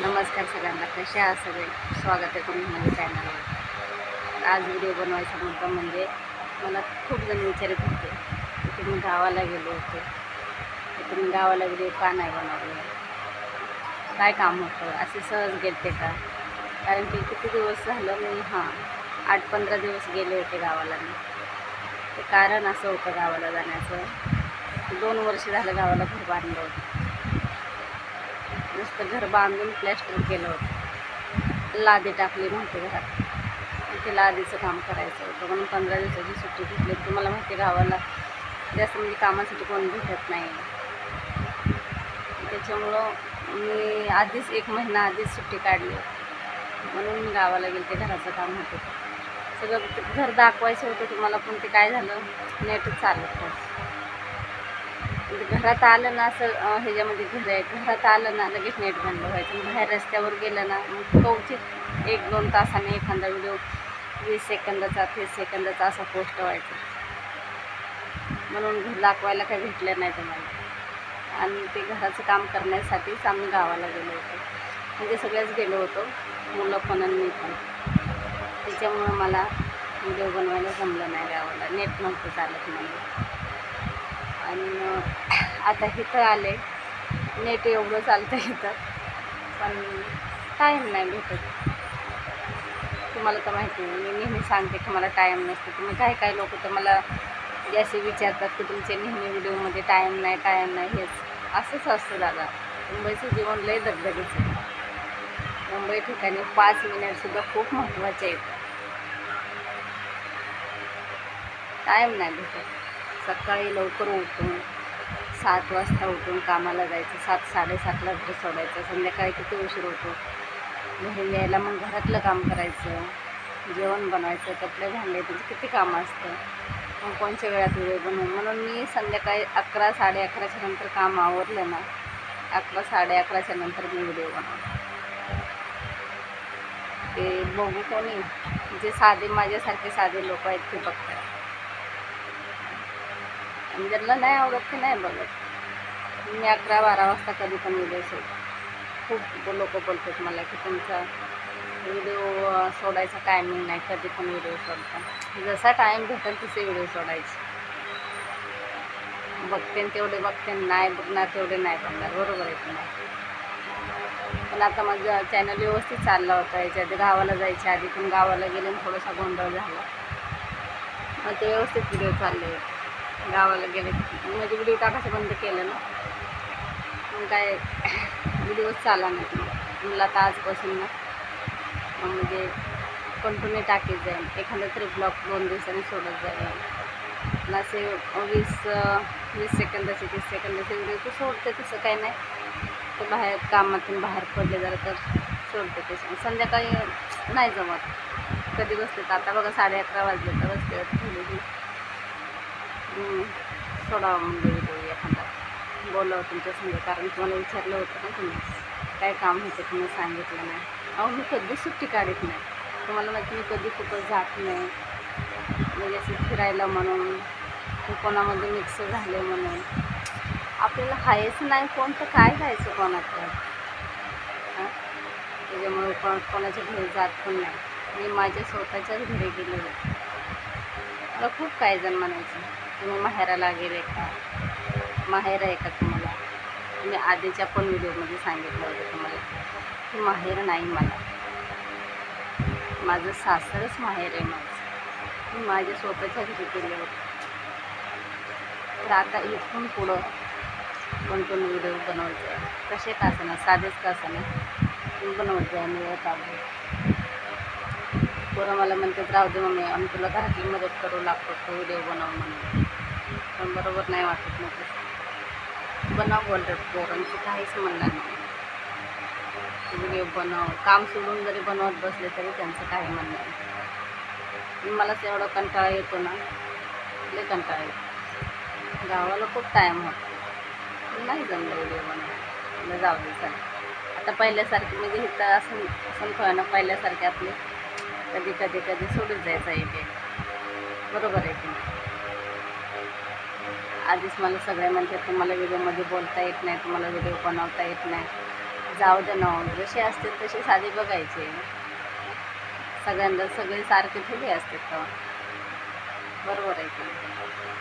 नमस्कार सगळ्यांना कसे आहात सगळे? स्वागत आहे तुम्ही माझ्या चॅनलवर आज व्हिडिओ बनवायचा मुद्दा म्हणजे मला खूप जण विचारत होते की तुम्ही गावाला गेले होते. की तुम्ही गावाला व्हिडिओ का नाही बनवले? काय काम होतं? असे सहज गेलते का? कारण की किती दिवस झालं मी हां आठ पंधरा दिवस गेले होते गावाला मी. ते कारण असं होतं गावाला जाण्याचं. दोन वर्ष झालं गावाला घर बांधलं होतं. मस्त घर बांधून प्लॅस्टर केलं होतं. लादी टाकली माहिती घरात. ते लादीचं काम करायचं होतं. म्हणून पंधरा दिवसाची सुट्टी घेतली. तुम्हाला माहिती गावाला जास्त म्हणजे कामासाठी कोण भेटत नाही. त्याच्यामुळं मी आधीच एक महिना आधीच सुट्टी काढली. म्हणून मी गावाला गेले ते घराचं काम होतं. सगळं घर दाखवायचं होतं तुम्हाला पण ते काय झालं? नेटच चालत नाही म्हणजे घरात आलं ना असं ह्याच्यामध्ये घर आहे. घरात आलं ना लगेच नेट बंद व्हायचं. बाहेर रस्त्यावर गेलं ना मग कवचित एक दोन तासाने एखादा व्हिडिओ वीस सेकंदाचा तीस सेकंदाचा असा पोस्ट व्हायचा. म्हणून घर दाखवायला काही भेटलं नाही तुम्हाला. आणि ते घराचं काम करण्यासाठीच आम्ही गावाला गेलो होतो. म्हणजे सगळेच गेलो होतो मुलं पण आणि मी पण. त्याच्यामुळं मला व्हिडिओ बनवायला जमलं नाही गावाला. नेट नव्हतं चालत म्हणजे आणि आता इथं आले. नेट एवढं चालतं इथं. पण टाईम नाही भेटत. तुम्हाला तर माहिती आहे मी नेहमी सांगते की मला टाईम नसतो. तुम्ही काही काही लोक तर मला जे असे विचारतात की तुमचे नेहमी व्हिडिओमध्ये टाईम नाही टाईम नाही. हेच. असंच असतं दादा. मुंबईचं जीवन लय दगदगीचं आहे. मुंबई ठिकाणी पाच मिनिटसुद्धा खूप महत्त्वाचे आहेत. टाईम नाही भेटत. सकाळी लवकर उठून सात वाजता उठून कामाला जायचं. सात साडेसातला घर सोडायचं. संध्याकाळी किती उशीर होतो? घरी यायला मग घरातलं काम करायचं. जेवण बनवायचं कपडे भांडे तुझं किती कामं असतं? मग कोणच्या वेळात वेळ बनवून म्हणून मी संध्याकाळी अकरा साडे अकराच्या नंतर काम आवरलं ना अकरा साडे अकराच्या नंतर मी व्हिडिओ बनवतो. ते बघू कोणी? जे साधे माझ्यासारखे साधे लोक आहेत ते बघतात. आणि ज्यांना नाही आवडत ते नाही बघत. मी अकरा बारा वाजता कधी पण व्हिडिओ सोड. खूप लोक बोलतात मला की तुमचा व्हिडिओ सोडायचा टायमिंग नाही कधी पण व्हिडिओ सोडता. जसा टाईम भेटेल तसे व्हिडिओ सोडायचे. बघते तेवढे बघते नाही बघणार तेवढे नाही बघणार. बरोबर आहे तुम्हाला पण आता माझं चॅनल व्यवस्थित चालला होता. याच्या आधी गावाला जायच्या आधी पण गावाला गेले थोडासा गोंधळ झाला. मग ते व्यवस्थित व्हिडिओ चालले. होते गावाला गेले. म्हणजे व्हिडिओ टाकायचं बंद केलं ना. मग काय व्हिडिओच चाला नाही. मला आता आजपासून ना. मग म्हणजे कंटिन्यू टाकीत जाईल एखादा तरी ब्लॉक दोन दिवसांनी सोडत जाईल असे वीस वीस सेकंदाचे तीस सेकंदाचे व्हिडिओ तू सोडते तसं काही नाही. तर बाहेर कामातून बाहेर पडले जरा तर सोडते तसं. संध्याकाळी नाही जमत. कधी बसले तर. आता बघा साडे अकरा वाजले तर बसते थोडी सोडावं म्हणजे व्हिडिओ एखादा बोलावं तुमच्या कारण तुम्हाला विचारलं होतं ना तुम्ही. काय काम होतं तुम्ही सांगितलं नाही. अहो मी कधीच सुट्टी काढत नाही. तुम्हाला माहिती मी कधी कुठं जात नाही. म्हणजे असं फिरायला म्हणून कोणामध्ये मिक्स झाले म्हणून. आपल्याला खायचं नाही कोण तर काय खायचं कोणाचं त्याच्यामुळे कोण कोणाच्या घरी जात पण नाही. मी माझ्या स्वतःच्याच घरी गेले होते मला खूप काही जण म्हणायचं. तुम्ही माहेराला गेले का? माहेर आहे का तुम्हाला? मी आधीच्या पण व्हिडिओमध्ये सांगितलं होतं तुम्हाला की माहेर नाही मला. माझं सासरच माहेर आहे माझं. मी माझ्या स्वतःच्या घरी गेले होते. तर आता इथून पुढं कंटिन्यू व्हिडिओ बनवायचे? कसे का असं ना साधेच का असं नाही आहे मी पोरं मला म्हणतात राहू दे मम्मी आम्ही तुला घरातली मदत करू लागतो तो व्हिडिओ बनव म्हणून. पण बरोबर नाही वाटत ना तसं. बनव बोलतात पोरांची काहीच म्हणणार नाही. व्हिडिओ बनव. काम सोडून जरी बनवत बसले तरी त्यांचं काही म्हणणं नाही. मलाच एवढा कंटाळा येतो ना लय कंटाळा येतो. गावाला खूप टाईम होतो. नाही जमलं व्हिडिओ बनवायला जाऊ दे सर आता पहिल्यासारखे म्हणजे इथं असं असं ना पहिल्यासारखे आपले कधी कधी कधी सोडून जायचं ते. बरोबर आहे की आधीच मला सगळे म्हणतात तुम्हाला व्हिडिओमध्ये बोलता येत नाही तुम्हाला व्हिडिओ बनवता येत नाही. जाऊ दे ना जसे असतील तसे साधे बघायचे. सगळ्यांना सगळे सारखे थोडी असतात का बरोबर आहे की